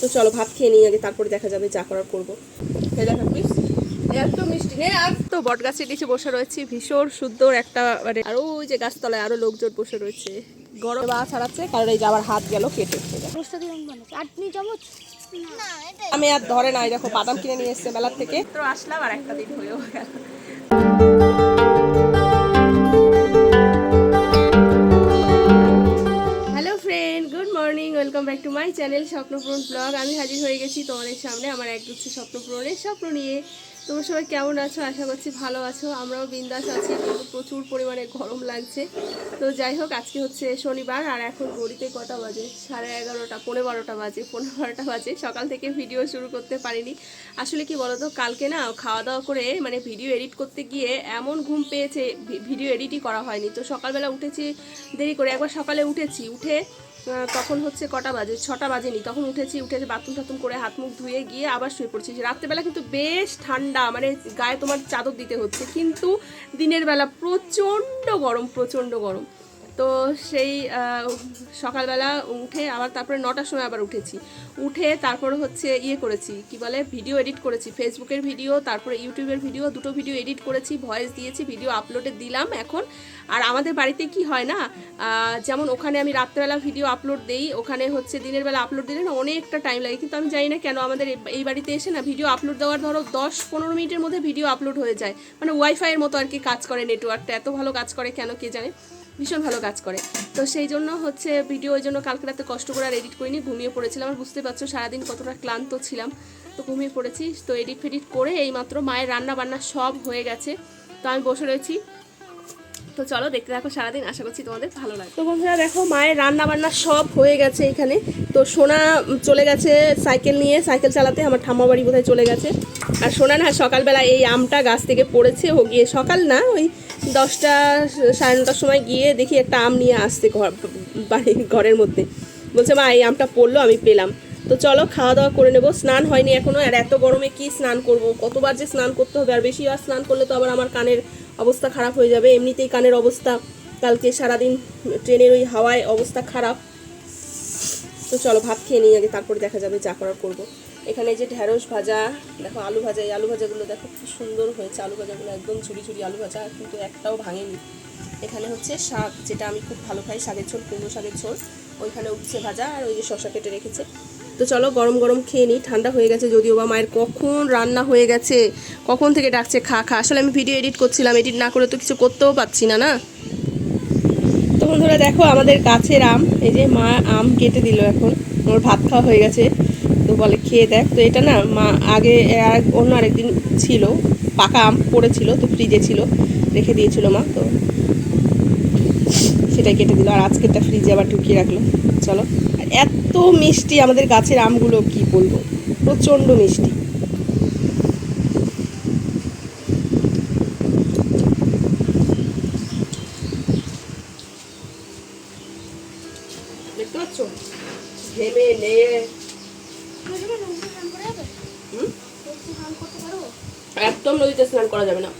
তো চলো ভাত খেয়ে নিই আগে তারপরে দেখা যাবে যা করার করব। এই এত মিষ্টি নেই আর। তো বট গাছের নিচে বসে রয়েছি ভীষণ সুন্দর একটা মানে আর ওই যে গাছতলায় আরও লোকজন বসে রয়েছে। গরম বা ছাড়াচ্ছে কারণ এই যে আবার হাত গেল কেটে চামচ আমি আর ধরে নাই দেখো বাদাম কিনে নিয়ে এসছে মেলার থেকে। তো আসলাম আর একটা দিন হয়েও গেল। স্বপ্নপূরণ ব্লগ। আমি হাজির হয়ে গেছি তোমাদের সামনে আমার এক গুচ্ছ স্বপ্নপূরণের স্বপ্ন নিয়ে। তোমরা সবাই কেমন আছো? আশা করছি ভালো আছো। আমরাও বিন্দাস আছি। কিন্তু প্রচুর পরিমাণে গরম লাগছে। তো যাই হোক, আজকে হচ্ছে শনিবার আর এখন ঘড়িতে কটা বাজে? সাড়ে এগারোটা পনেরো বারোটা বাজে পনেরো বারোটা বাজে। সকাল থেকে ভিডিও শুরু করতে পারিনি। আসলে কি বলতো, কালকে না খাওয়া দাওয়া করে মানে ভিডিও এডিট করতে গিয়ে এমন ঘুম পেয়েছে ভিডিও এডিটই করা হয়নি। তো সকালবেলা উঠেছি দেরি করে। একবার সকালে উঠেছি। উঠে তখন হচ্ছে কটা বাজে? ছটা বাজেনি। তখন উঠেছি, উঠে বাথরুম টাথরুম করে হাত মুখ ধুয়ে গিয়ে আবার শুয়ে পড়ছি। রাত্রেবেলা কিন্তু বেশ ঠান্ডা মানে গায়ে তোমার চাদর দিতে হচ্ছে। কিন্তু দিনের বেলা প্রচণ্ড গরম প্রচণ্ড গরম। তো সেই সকালবেলা উঠে আবার তারপরে নটার সময় আবার উঠেছি। উঠে তারপর হচ্ছে ইয়ে করেছি, কি বলে ভিডিও এডিট করেছি। ফেসবুকের ভিডিও তারপরে ইউটিউবের ভিডিও দুটো ভিডিও এডিট করেছি ভয়েস দিয়েছি ভিডিও আপলোডে দিলাম এখন। আর আমাদের বাড়িতে কি হয় না যেমন ওখানে আমি রাত্রেবেলা ভিডিও আপলোড দেই, ওখানে হচ্ছে দিনের বেলা আপলোড দিলে না অনেকটা টাইম লাগে। কিন্তু আমি জানি না কেন আমাদের এই- বাড়িতে এসে না ভিডিও আপলোড দেওয়ার ধরো দশ পনেরো মিনিটের মধ্যে ভিডিও আপলোড হয়ে যায়। মানে ওয়াইফাইয়ের মতো আর কি কাজ করে নেটওয়ার্কটা এত ভালো কাজ করে কেন কে জানে। ভীষণ ভালো কাজ করে। তো সেই জন্য হচ্ছে ভিডিও ওই জন্য কালকে রাতে কষ্ট করে আর এডিট করিনি, ঘুমিয়ে পড়েছিলাম। আর বুঝতে পারছ, সারাদিন কতটা ক্লান্ত ছিলাম। তো ঘুমিয়ে পড়েছি, তো এডিট ফেডিট করে এইমাত্র মায়ের রান্না বান্না সব হয়ে গেছে। তো আমি বসে রয়েছি। তো চলো দেখতে থাকো সারাদিন, আশা করছি তোমাদের ভালো লাগে তো বন্ধুরা দেখো, মায়ের রান্না বান্না সব হয়ে গেছে এখানে। তো সোনা চলে গেছে সাইকেল নিয়ে, সাইকেল চালাতে, আমার ঠাম্মা বাড়ি বোধহয় চলে গেছে। আর সোনা না সকালবেলা এই আমটা গাছ থেকে পড়েছে, ও গিয়ে সকাল না, ওই দশটা, সাড়ে নটার সময় গিয়ে দেখি একটা আম নিয়ে আসছে ঘর বাড়ির ঘরের মধ্যে। বলছে, মা, এই আমটা পড়ল, আমি পেলাম। তো চলো খাওয়া দাওয়া করে নেব। স্নান হয়নি এখনও আর এত গরমে কি স্নান করব? কতবার যে স্নান করতে হবে, আর বেশি আর স্নান করলে তো আবার আমার কানের অবস্থা খারাপ হয়ে যাবে। এমনিতেই কানের অবস্থা, কালকে সারাদিন ট্রেনের ওই হাওয়ায় অবস্থা খারাপ। তো চলো, ভাত খেয়ে নিই আগে, তারপরে দেখা যাবে যা করার করব। এখানে যে ঢেঁড়স ভাজা, দেখো আলু ভাজা, এই আলু ভাজাগুলো দেখো খুব সুন্দর হয়েছে। আলু ভাজাগুলো একদম ঝুড়ি ঝুড়ি আলু ভাজা, কিন্তু একটাও ভাঙেনি। এখানে হচ্ছে শাক, যেটা আমি খুব ভালো খাই, শাকের ঝোল, কুমড়ো শাকের ঝোল। ওইখানে উঠছে ভাজা আর ওই যে শশা কেটে রেখেছে। তো চলো গরম গরম খেয়ে নিই, ঠান্ডা হয়ে গেছে যদিও বা মায়ের কখন রান্না হয়ে গেছে, কখন থেকে ডাকছে খা খা। আসলে আমি ভিডিও এডিট করছিলাম এডিট না করে তো কিছু করতেও পারছি না না? তো বন্ধুরা দেখো আমাদের গাছের আম, এই যে মা আম কেটে দিল এখন আমার ভাত খাওয়া হয়ে গেছে। বলে খেয়ে দেখ। তো এটা না মা আগে অন্য আরেকদিন ছিল, পাকা আম পড়েছিল, তো ফ্রিজে ছিল, রেখে দিয়েছিল মা, তো সেটাই কেটে দিল। আর আজকেরটা ফ্রিজে আবার ঢুকিয়ে রাখল। চলো। এত মিষ্টি আমাদের গাছের আমগুলো, কি বলব? প্রচণ্ড মিষ্টি। করা যাবে না।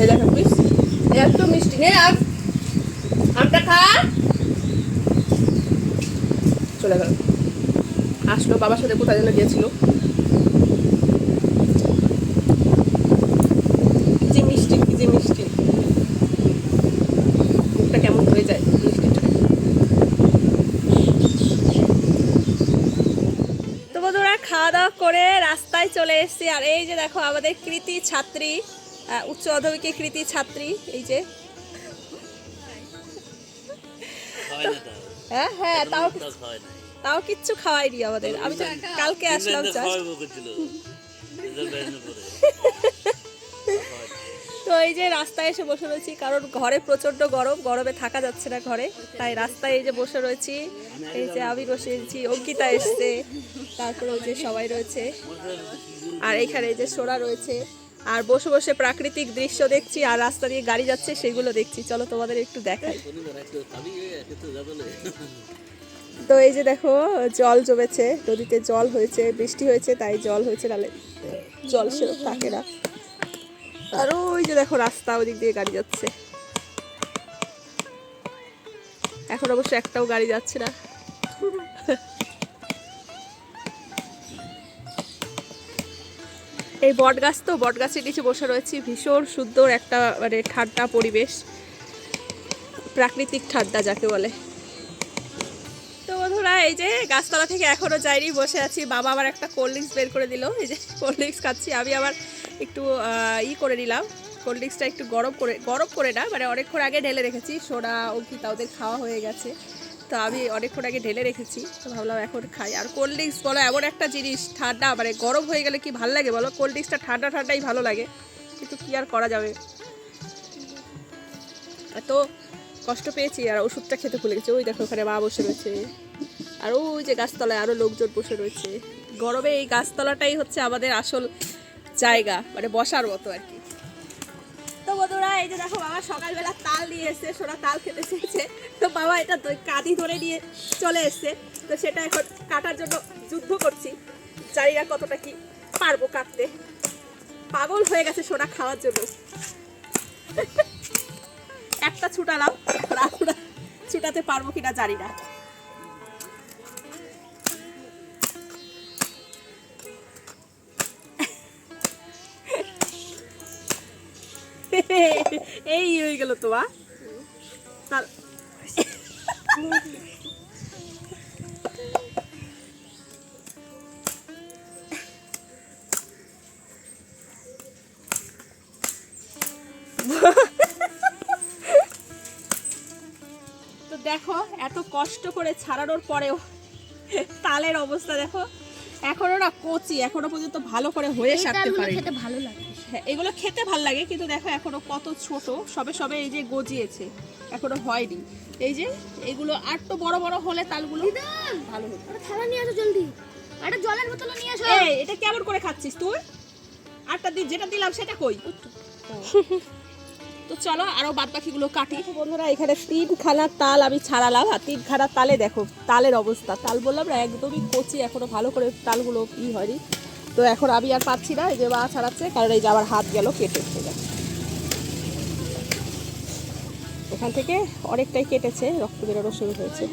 এই দেখো প্লিজ একদম মিষ্টি। নে আর আমটা খা। চলে গেল। আসলো বাবার সাথে কোথায় যেন গিয়েছিল কি যে মিষ্টি কি যে মিষ্টি মুখটা কেমন হয়ে যায় মিষ্টিটা তো বন্ধুরা খাওয়া দাওয়া করে রাস্তায় চলে এসেছি। আর এই যে দেখো আমাদের কৃতি ছাত্রী উচ্চ মাধ্যমিকের কৃতি ছাত্রী এই যে। হয়। হ্যাঁ তাও তাও কিচ্ছু খাওয়াইনি আমাদের। আমি তো কালকে আসলাম। তো এই যে রাস্তায় এসে বসে রয়েছি কারণ ঘরে প্রচণ্ড গরম গরমে থাকা যাচ্ছে না ঘরে। তাই রাস্তায় এই যে বসে রয়েছি। এই যে আমি বসে এসেছি অঙ্কিতা এসছে। তারপরে ওই যে সবাই রয়েছে। আর এইখানে এই যে সোরা রয়েছে। আর বসে বসে প্রাকৃতিক দৃশ্য দেখছি, আর রাস্তা দিয়ে গাড়ি যাচ্ছে, সেগুলো দেখছি। চলো তোমাদের একটু দেখাই। তো এই যে দেখো, জল জমেছে। নদীতে জল হয়েছে, বৃষ্টি হয়েছে, তাই জল হয়েছে নালে জল সেরকম থাকে না। আর ওই যে দেখো রাস্তা ওদিক দিয়ে গাড়ি যাচ্ছে। এখন অবশ্য একটাও গাড়ি যাচ্ছে না। এই বট গাছ তো বট গাছের নিচে বসে রয়েছি। ভীষণ সুন্দর একটা মানে ঠান্ডা পরিবেশ। প্রাকৃতিক ঠান্ডা, যাকে বলে। তো বন্ধুরা, এই যে গাছতলা থেকে এখনও যাইনি, বসে আছি। বাবা আবার একটা কোল্ড ড্রিঙ্কস বের করে দিল। এই যে কোল্ড ড্রিঙ্কস খাচ্ছি। আমি আবার একটু ই করে নিলাম। কোল্ড ড্রিঙ্কসটা একটু গরম করে গরম করে না মানে অনেকক্ষণ আগে ঢেলে রেখেছি। সোডা, অঙ্কিতা, ওদের খাওয়া হয়ে গেছে। তো আমি অনেকক্ষণ আগে ঢেলে রেখেছি, তো ভাবলাম এখন খাই। আর কোল্ড ড্রিঙ্কস বলো, এমন একটা জিনিস, ঠান্ডা মানে গরম হয়ে গেলে কি ভালো লাগে বলো? কোল্ড ড্রিঙ্কসটা ঠান্ডা, ঠান্ডাই ভালো লাগে, কিন্তু কি আর করা যাবে? এত কষ্ট পেয়েছি, আর ওষুধটা খেতে ভুলে গেছি। ওই দেখো ওখানে মা বসে রয়েছে। আর ওই যে গাছতলায় আরও লোকজন বসে রয়েছে। গরমে এই গাছতলাটাই হচ্ছে আমাদের আসল জায়গা মানে বসার মতো আর কি। তো বন্ধুরা, এই যে দেখো, বাবা সকালবেলা তাল নিয়ে এসছে, সোনা তাল খেতে চেয়েছে। তো বাবা এটা কাঁদি ধরে নিয়ে চলে এসছে। তো সেটা এখন কাটার জন্য যুদ্ধ করছি। না কতটা কি পারব কাটতে পাগল হয়ে গেছে সোনা খাওয়ার জন্য। একটা ছুটালাম ছুটাতে পারব কিনা জানি না। এই হয়ে গেল তোমার তার তো দেখো এত কষ্ট করে ছাড়ানোর পরেও তালের অবস্থা দেখো। এখনও না কচি এখনও পর্যন্ত ভালো করে হয়ে সারতে পারে খেতে ভালো লাগে। এগুলো খেতে ভালো লাগে কিন্তু দেখো এখনও কত ছোট সবে সবে এই যে গজিয়েছে এখনও হয়নি। এই যে এগুলো আর তো বড় বড় হলে তালগুলো ভালো হতো। থালা নিয়ে আসো জলদি। একটা জলের বোতল নিয়ে আসো। এই এটা কেমন করে খাচ্ছিস তুই? আরটা দি যেটা দিলাম সেটা কই? তো। চলো আরও বাদ বাকিগুলো কাটি। বন্ধুরা এখানে তিনখানা তাল আমি ছাড়ালাম আর তিনখানা তালে দেখো তালের অবস্থা। তাল বললাম না একদমই কচি এখনও ভালো করে তালগুলো ই হয়নি। তো এখন আমি আর পাচ্ছি না এই যে মা ছাড়াচ্ছে কারণ এই যে আমার হাত গেল কেটে এখান থেকে অনেকটাই কেটেছে রক্ত বেরোনো শুরু হয়েছে।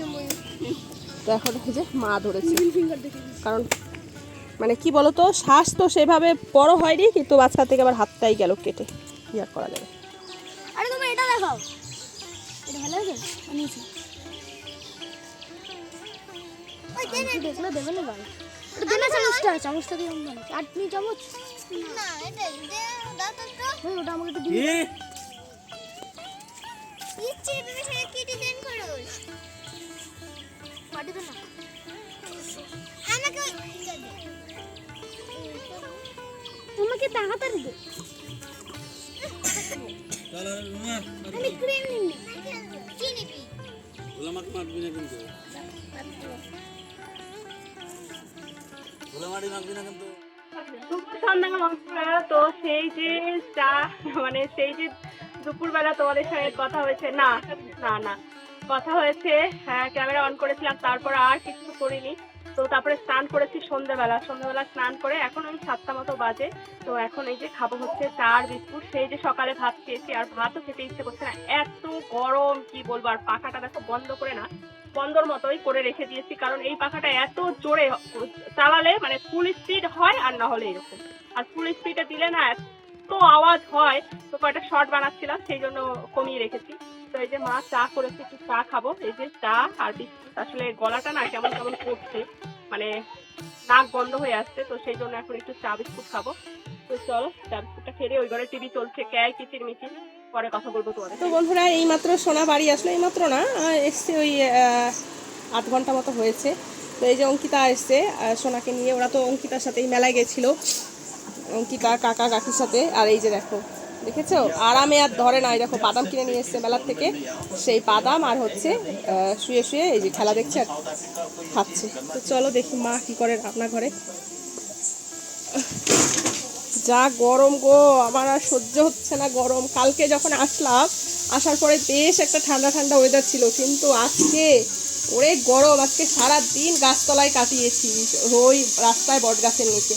তো এখন এই যে মা ধরেছে। কারণ মানে কি বলতো শ্বাস তো সেভাবে বড় হয়নি কিন্তু মাঝখান থেকে আবার হাতটাই গেল কেটে। কি আর করা যাবে? আরে তুমি এটা দেখাও। এটা ভালো হয়েছে? আনিয়েছি দেখলে দেবে না চামচটা চামচটা দিয়ে। চাটনি চামচ? না এটা ওটা আমাকে একটু দিন ইচ্ছে তুমি সেটা কেটে দেন করো? পাটি না? আমাকে ওই- এটা দে। তোমাকে তাড়াতাড়ি দে। আমি ক্রিম নিবি। কি নিবি ওগুলো মারবি না কিন্তু। তো সেই যে চা মানে সেই যে দুপুরবেলা তোমাদের সঙ্গে কথা হয়েছে, না না না, কথা হয়েছে হ্যাঁ ক্যামেরা অন করেছিলাম, তারপর আর কিছু করিনি। তো তারপরে স্নান করেছি সন্ধ্যেবেলা সন্ধ্যেবেলা স্নান করে এখন ওই সাতটা মতো বাজে। তো এখন এই যে খাব হচ্ছে চা আর বিস্কুট, সেই যে সকালে ভাত খেয়েছি, আর ভাতও খেতে ইচ্ছে করছে না, এত গরম, কি বলব, আর পাখাটা দেখো বন্ধ করে না। বন্ধর মতোই করে রেখে দিয়েছি, কারণ এই পাখাটা এত জোরে চালালে মানে ফুল স্পিড হয় আর না হলে এরকম। আর ফুল স্পিডে দিলে না এত আওয়াজ হয়, তো কয়টা শর্ট বানাচ্ছিলাম, সেই জন্য কমিয়ে রেখেছি। তো এই যে মা চা করেছে, একটু চা খাব। এই যে চা আর বিস্কুট। আসলে গলাটা না কেমন কেমন করছে মানে নাক বন্ধ হয়ে আসছে, তো সেই জন্য এখন একটু চা বিস্কুট খাব। তো চলো, চা বিস্কুটটা খেয়ে ওই ঘরে টিভি চলছে ক্যায় কিচির মিচির পরে কথা বলব তোমাদের তো বন্ধুরা এই মাত্র সোনা বাড়ি আসলো এই মাত্র না এসছে ওই আধ ঘণ্টা মতো হয়েছে। তো এই যে অঙ্কিতা এসছে সোনাকে নিয়ে, ওরা তো অঙ্কিতার সাথেই মেলায় গেছিল, অঙ্কিতা, কাকা, কাকির সাথে। আর এই যে দেখো, দেখেছ? আরামে আর ধরে না, এই দেখো, বাদাম কিনে নিয়ে এসছে মেলার থেকে। সেই বাদাম আর হচ্ছে শুয়ে শুয়ে এই যে খেলা দেখছে আর খাচ্ছে। তো চলো দেখি মা কি করে রান্না ঘরে যা গরম গো, আমার আর সহ্য হচ্ছে না গরম। কালকে যখন আসলাম, আসার পরে বেশ একটা ঠান্ডা ঠান্ডা ওয়েদার ছিল, কিন্তু আজকে ওরে গরম, আজকে সারা দিন গাছতলায় কাটিয়েছি, ওই রাস্তায় বট গাছের নিচে।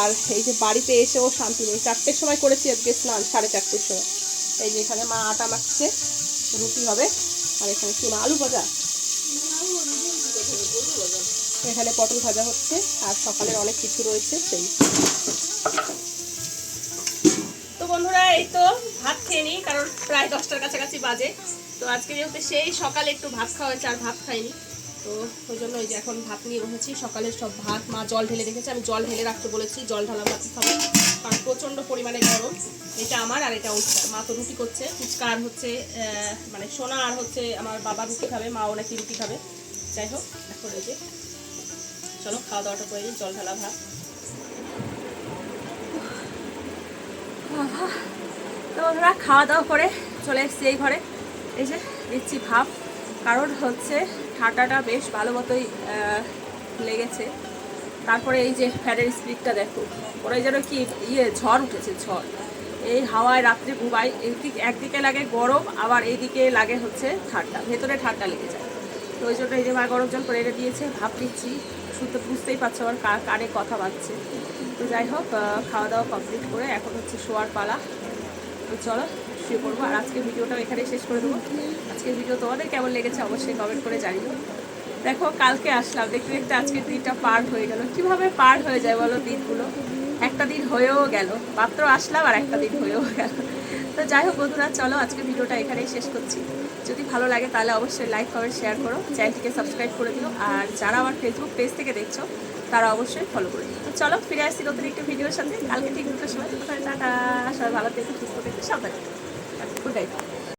আর এই যে বাড়িতে এসেও শান্তি নেই, চারটের সময় করেছি আজকে স্নান, সাড়ে চারটের সময়। এই যে এখানে মা আটা মাখছে, রুটি হবে, আর এখানে কি আলু ভাজা? এখানে পটল ভাজা হচ্ছে, আর সকালের অনেক কিছু রয়েছে, সেই। এই তো ভাত খেয়ে নিই, কারণ প্রায় দশটার কাছাকাছি বাজে। তো আজকে যেহেতু সেই সকালে একটু ভাত খাওয়া হয়েছে, আর ভাত খাইনি, তো ওই জন্য ওই যে এখন ভাত নিয়ে বসেছি। সকালের সব ভাত, মা জল ঢেলে রেখেছে, আমি জল ঢেলে রাখতে বলেছি, জল ঢালা ভাত খাব, কারণ প্রচণ্ড পরিমাণে গরম। এটা আমার আর এটা উৎকার মা তো রুটি করছে, ফুচকা আর হচ্ছে মানে সোনা আর হচ্ছে আমার বাবা রুটি খাবে, মাও নাকি রুটি খাবে। যাই হোক, এখন এই যে, চলো খাওয়া দাওয়াটা করে জল ঢালা ভাত। বন্ধুরা খাওয়া দাওয়া করে চলে এসেছি এই ঘরে। এই যে দিচ্ছি ভাব কারণ হচ্ছে ঠান্ডাটা বেশ ভালো মতোই লেগেছে। তারপরে এই যে ফ্যানের স্পিডটা দেখো। ওরা যেন কি ইয়ে ঝড় উঠেছে, ঝড়। এই হাওয়ায় রাত্রে ঘুমাই একদিকে একদিকে লাগে গরম, আবার এইদিকে লাগে হচ্ছে ঠান্ডা। ভেতরে ঠান্ডা লেগে যায়। তো ওই জন্য এই যে মা গরম জল করে এনে দিয়েছে ভাব নিচ্ছি শুনতে বুঝতেই পারছ আমার কানে কথা বাজছে। তো যাই হোক খাওয়া দাওয়া কমপ্লিট করে এখন হচ্ছে শোয়ার পালা। তো চলো, শুয়ে পড়ব। আর আজকে ভিডিওটাও এখানে শেষ করে দেবো। আজকের ভিডিও তোমাদের কেমন লেগেছে অবশ্যই কমেন্ট করে জানিও। দেখো, কালকে আসলাম। দেখতে দেখতে আজকের দিনটা পার হয়ে গেল। কীভাবে পার হয়ে যায় বলো দিনগুলো? একটা দিন হয়েও গেল। মাত্র আসলাম আর একটা দিন হয়েও গেল। তো যাই হোক বন্ধুরা, চলো আজকে ভিডিওটা এখানেই শেষ করছি। যদি ভালো লাগে তাহলে অবশ্যই লাইক কমেন্ট শেয়ার করো। চ্যানেলটিকে সাবস্ক্রাইব করে দিও। আর যারা আমার ফেসবুক পেজ থেকে দেখছ তারা অবশ্যই ফলো করে তো চলো, ফিরে আসছি নতুন একটি ভিডিওর সাথে। কালকে ঠিক দুটোর সময়। টাটা, সবাই ভালো থেকে, সুস্থ থেকে, সাবধানে গুড নাইট